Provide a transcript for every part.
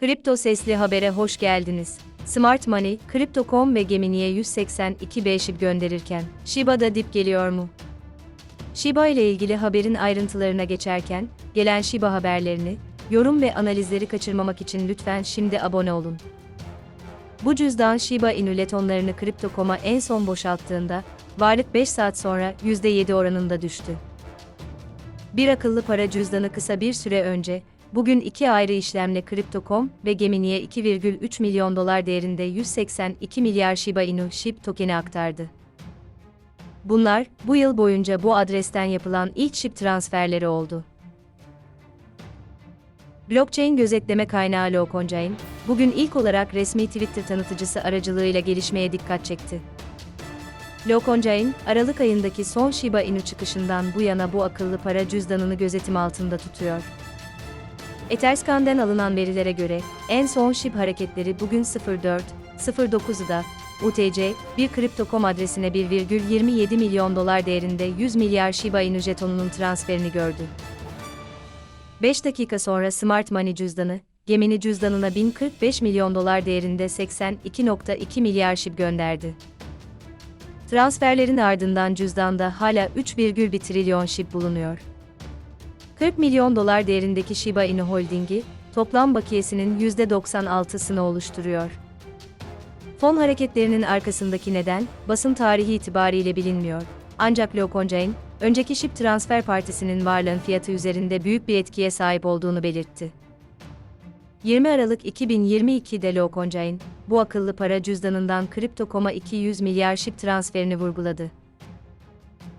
Kripto Sesli Haber'e hoş geldiniz. Smart Money, Crypto.com ve Gemini'ye 182 B şib gönderirken, Shiba'da dip geliyor mu? Shiba ile ilgili haberin ayrıntılarına geçerken, gelen Shiba haberlerini, yorum ve analizleri kaçırmamak için lütfen şimdi abone olun. Bu cüzdan Shiba Inu letonlarını Crypto.com'a en son boşalttığında, varlık 5 saat sonra %7 oranında düştü. Bir akıllı para cüzdanı kısa bir süre önce, bugün iki ayrı işlemle Crypto.com ve Gemini'ye 2,3 milyon dolar değerinde 182 milyar Shiba Inu SHIB tokeni aktardı. Bunlar, bu yıl boyunca bu adresten yapılan ilk SHIB transferleri oldu. Blockchain gözetleme kaynağı Loconchain, bugün ilk olarak resmi Twitter tanıtıcısı aracılığıyla gelişmeye dikkat çekti. Loconchain, Aralık ayındaki son Shiba Inu çıkışından bu yana bu akıllı para cüzdanını gözetim altında tutuyor. Etherscan'den alınan verilere göre, en son SHIB hareketleri bugün 04.09'da, UTC, bir Crypto.com adresine 1,27 milyon dolar değerinde 100 milyar Shiba Inu jetonunun transferini gördü. 5 dakika sonra Smart Money cüzdanı, Gemini cüzdanına 1045 milyon dolar değerinde 82.2 milyar SHIB gönderdi. Transferlerin ardından cüzdanda hala 3,1 trilyon SHIB bulunuyor. 40 milyon dolar değerindeki Shiba Inu Holding'i, toplam bakiyesinin %96'sını oluşturuyor. Fon hareketlerinin arkasındaki neden, basın tarihi itibariyle bilinmiyor. Ancak Loconchain, önceki SHIB transfer partisinin varlığın fiyatı üzerinde büyük bir etkiye sahip olduğunu belirtti. 20 Aralık 2022'de Loconchain, bu akıllı para cüzdanından Crypto.com'a 200 milyar SHIB transferini vurguladı.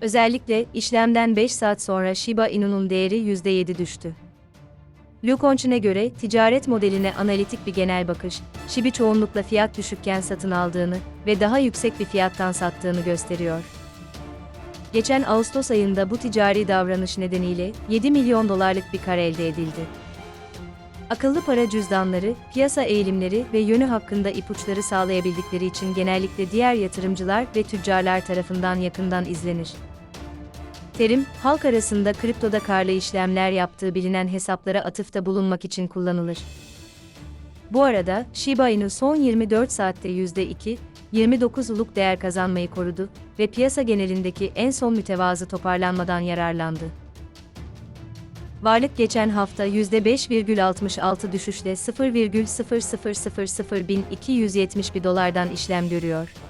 Özellikle işlemden 5 saat sonra Shiba Inu'nun değeri %7 düştü. Lukonçin'e göre ticaret modeline analitik bir genel bakış, SHIB'i çoğunlukla fiyat düşükken satın aldığını ve daha yüksek bir fiyattan sattığını gösteriyor. Geçen Ağustos ayında bu ticari davranış nedeniyle 7 milyon dolarlık bir kar elde edildi. Akıllı para cüzdanları, piyasa eğilimleri ve yönü hakkında ipuçları sağlayabildikleri için genellikle diğer yatırımcılar ve tüccarlar tarafından yakından izlenir. Terim, halk arasında kriptoda karlı işlemler yaptığı bilinen hesaplara atıfta bulunmak için kullanılır. Bu arada, Shiba Inu son 24 saatte %2, 29'luk değer kazanmayı korudu ve piyasa genelindeki en son mütevazı toparlanmadan yararlandı. Varlık geçen hafta %5,66 düşüşle 0,00001271 dolardan işlem görüyor.